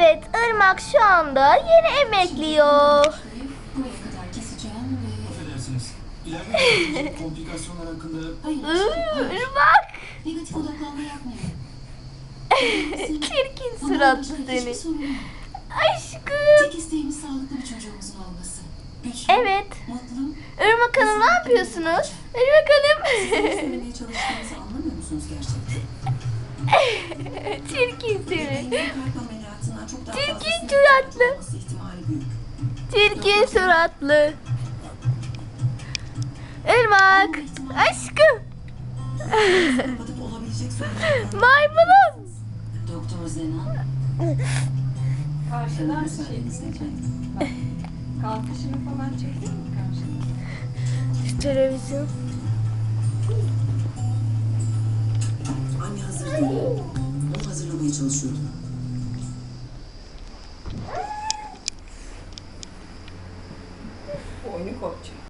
Evet, Irmak şu anda yeni emekliyor. Buraya kadar keseceğim ve... Affedersiniz. İleride komplikasyonlar hakkında. Irmak. Negatif odaklanma yapmayalım. Çirkin suratlı seni. Aşkım. Tek isteğimiz sağlıklı bir çocuğumuzun olması. Güçlü, Evet. mutlu, Irmak Hanım ne yapıyorsunuz? Irmak Hanım. çalıştığınızı anlamıyor musunuz gerçekten? Çirkin seni. Suratlı. Çirkin suratlı. Irmak. Aşkım. Maymunum. Doktor Zenan, Karşıdan. Bak, kalkışını falan çekti mi karşıdan? Televizyon. Anne hazır değil. Onu hazırlamaya О, не хочет.